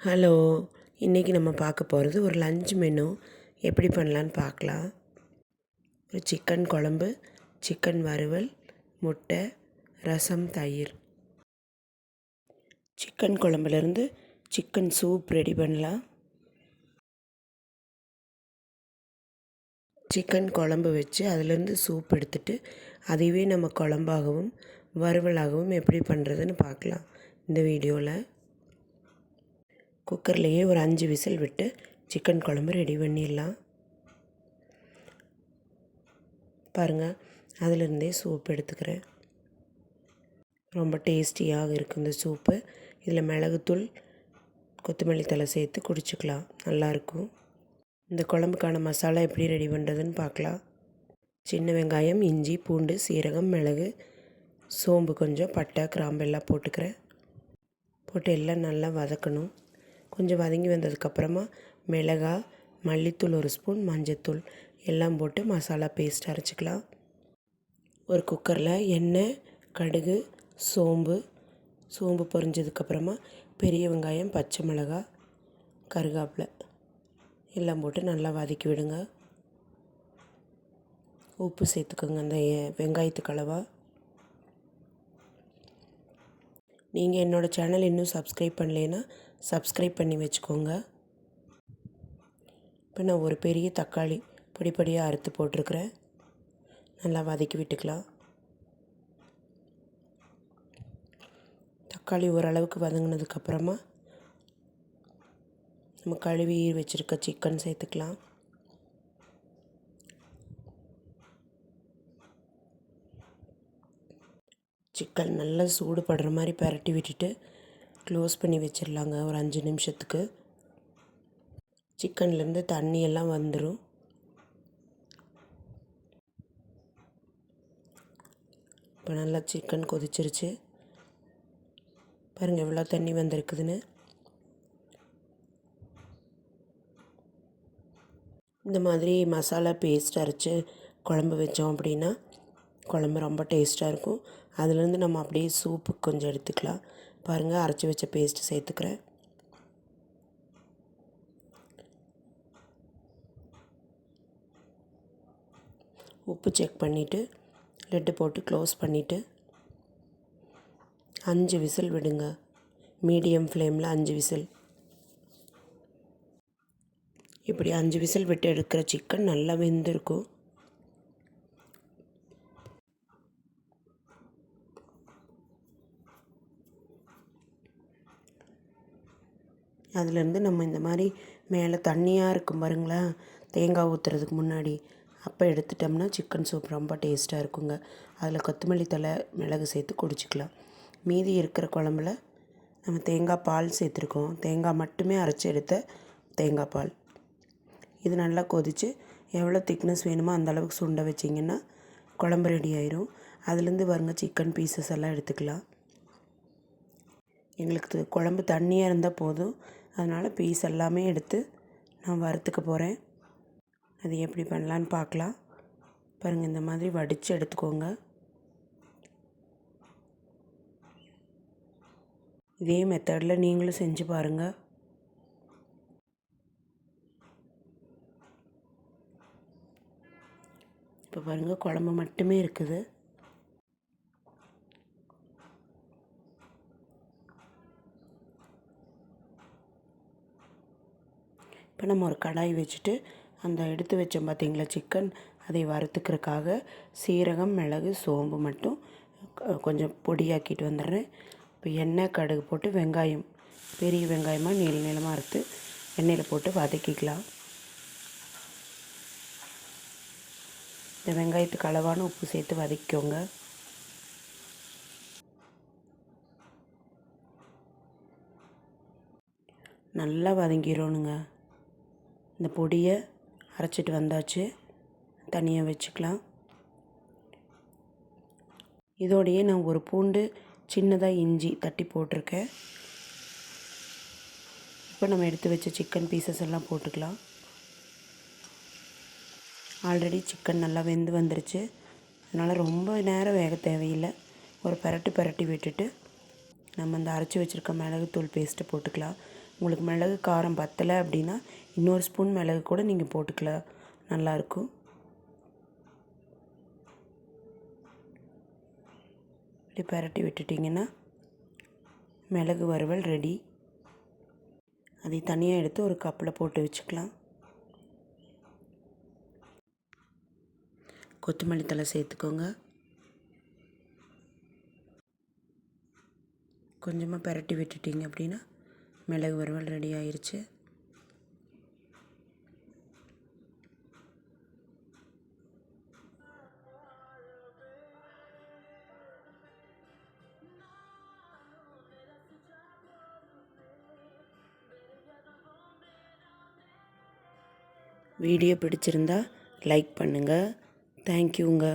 Hello இன்றைக்கி நம்ம பார்க்க போகிறது ஒரு லஞ்ச் மெனு எப்படி பண்ணலான்னு பார்க்கலாம். ஒரு சிக்கன் குழம்பு சிக்கன் வறுவல் முட்டை ரசம் தயிர். சிக்கன் குழம்புலேருந்து சிக்கன் சூப் ரெடி பண்ணலாம். சிக்கன் குழம்பு வச்சு அதுலேருந்து சூப் எடுத்துட்டு அதையவே நம்ம குழம்பாகவும் வறுவலாகவும் எப்படி பண்ணுறதுன்னு பார்க்கலாம். இந்த வீடியோவில் குக்கர்லேயே ஒரு அஞ்சு விசில் விட்டு சிக்கன் குழம்பு ரெடி பண்ணிடலாம். பாருங்கள் அதிலிருந்தே சூப் எடுத்துக்கிறேன். ரொம்ப டேஸ்டியாக இருக்குது இந்த சூப்பு. இதில் மிளகுத்தூள் கொத்தமல்லி தலை சேர்த்து குடிச்சிக்கலாம். நல்லாயிருக்கும். இந்த குழம்புக்கான மசாலா எப்படி ரெடி பண்ணுறதுன்னு பார்க்கலாம். சின்ன வெங்காயம் இஞ்சி பூண்டு சீரகம் மிளகு சோம்பு கொஞ்சம் பட்டை கிராம்பு எல்லாம் போட்டுக்கிறேன். போட்டு எல்லாம் நல்லா வதக்கணும். கொஞ்சம் வதங்கி வந்ததுக்கப்புறமா மிளகா மல்லித்தூள் ஒரு ஸ்பூன் மஞ்சத்தூள் எல்லாம் போட்டு மசாலா பேஸ்ட் அரைச்சிக்கலாம். ஒரு குக்கரில் எண்ணெய் கடுகு சோம்பு சோம்பு பொரிஞ்சதுக்கப்புறமா பெரிய வெங்காயம் பச்சை மிளகா கருகாப்பில் எல்லாம் போட்டு நல்லா வதக்கி விடுங்க. உப்பு சேர்த்துக்கோங்க அந்த வெங்காயத்துக்கு அளவாக நீங்கள் என்னோடய சேனல் இன்னும் சப்ஸ்கிரைப் பண்ணலைன்னா சப்ஸ்கிரைப் பண்ணி வச்சுக்கோங்க. இப்போ நான் ஒரு பெரிய தக்காளி பொடிப்படியாக அறுத்து போட்டிருக்கிறேன். நல்லா வதக்கி விட்டுக்கலாம். தக்காளி ஓரளவுக்கு வதங்கினதுக்கப்புறமா நம்ம கழுவி வச்சுருக்க சிக்கன் சேர்த்துக்கலாம். சிக்கன் நல்லா சூடுபடுற மாதிரி பரட்டி விட்டுட்டு க்ளோஸ் பண்ணி வச்சிடலாங்க ஒரு அஞ்சு நிமிஷத்துக்கு. சிக்கன்லேருந்து தண்ணியெல்லாம் வந்துடும் இப்போ நல்லா சிக்கன் கொதிச்சிருச்சு. பாருங்கள் எவ்வளோ தண்ணி வந்திருக்குதுன்னு. இந்த மாதிரி மசாலா பேஸ்ட் அரைச்சி குழம்பு வச்சோம் அப்படின்னா குழம்பு ரொம்ப டேஸ்ட்டாக இருக்கும். அதுலேருந்து நம்ம அப்படியே சூப்புக்கு கொஞ்சம் எடுத்துக்கலாம். பாருங்கள் அரைச்சி வச்ச பேஸ்ட்டு சேர்த்துக்கிறேன். உப்பு செக் பண்ணிவிட்டு லெட்டு போட்டு க்ளோஸ் பண்ணிவிட்டு அஞ்சு விசில் விடுங்க. மீடியம் ஃப்ளேமில் அஞ்சு விசில். இப்படி அஞ்சு விசில் விட்டு எடுக்கிற சிக்கன் நல்லா வெந்திருக்கும். அதுலேருந்து நம்ம இந்த மாதிரி மேலே தண்ணியாக இருக்கும் பாருங்களேன் தேங்காய் ஊற்றுறதுக்கு முன்னாடி அப்போ எடுத்துட்டோம்னா சிக்கன் சூப் ரொம்ப டேஸ்ட்டாக இருக்குங்க. அதில் கொத்தமல்லி தலை மிளகு சேர்த்து குடிச்சிக்கலாம். மீதி இருக்கிற குழம்புல நம்ம தேங்காய் பால் சேர்த்துருக்கோம். தேங்காய் மட்டுமே அரைச்சி எடுத்த தேங்காய் பால். இது நல்லா கொதித்து எவ்வளோ திக்னஸ் வேணுமோ அந்த அளவுக்கு சுண்ட வச்சிங்கன்னா குழம்பு ரெடி ஆயிரும். அதுலேருந்து வருங்க சிக்கன் பீசஸ் எல்லாம் எடுத்துக்கலாம். எங்களுக்கு குழம்பு தண்ணியாக இருந்தால் போதும். அதனால் பீஸ் எல்லாமே எடுத்து நான் வறுத்துக்க போகிறேன் அது எப்படி பண்ணலான்னு பார்க்கலாம். பாருங்கள் இந்த மாதிரி வடித்து எடுத்துக்கோங்க. இதே மெத்தடில் நீங்களும் செஞ்சு பாருங்கள் இப்போ பாருங்கள் குழம்பு மட்டுமே இருக்குது. இப்போ நம்ம ஒரு கடாய் வச்சுட்டு அந்த எடுத்து வச்சோம் பார்த்தீங்களா சிக்கன் அதை வறுத்துக்கிறதுக்காக சீரகம் மிளகு சோம்பு மட்டும் கொஞ்சம் பொடியாக்கிட்டு வந்துடுறேன். இப்போ எண்ணெய் கடுகு போட்டு வெங்காயம் பெரிய வெங்காயமாக நீள நீளமாக அறுத்து எண்ணெயில் போட்டு வதக்கிக்கலாம். இந்த வெங்காயத்துக்கு அளவான உப்பு சேர்த்து வதக்கிக்கோங்க. நல்லா வதங்கிடணுங்க இந்த பொடியை அரைச்சிட்டு வந்தாச்சு. தனியாக வச்சுக்கலாம். இதோடையே நான் ஒரு பூண்டு சின்னதாக இஞ்சி தட்டி போட்டிருக்கேன். இப்போ நம்ம எடுத்து வச்ச சிக்கன் பீசஸ் எல்லாம் போட்டுக்கலாம். ஆல்ரெடி சிக்கன் நல்லா வெந்து வந்துருச்சு. அதனால் ரொம்ப நேரம் வேக தேவையில்லை. ஒரு பரட்டு பரட்டி விட்டுட்டு நம்ம இந்த அரைச்சி வச்சுருக்க மிளகுத்தூள் பேஸ்ட்டை போட்டுக்கலாம். உங்களுக்கு மிளகு காரம் பத்தலை அப்படின்னா இன்னொரு ஸ்பூன் மிளகு கூட நீங்கள் போட்டுக்கலாம் நல்லாயிருக்கும் இப்படி பரட்டி விட்டுட்டிங்கன்னா மிளகு வறுவல் ரெடி. அதை தனியாக எடுத்து ஒரு கப்பில் போட்டு வச்சுக்கலாம். கொத்தமல்லி தழை சேர்த்துக்கோங்க. கொஞ்சமாக பரட்டி விட்டுட்டிங்க அப்படின்னா மிளகு வறுவல் ரெடி ஆயிடுச்சு வீடியோ பிடிச்சிருந்தா லைக் பண்ணுங்கள் தேங்க்யூங்க.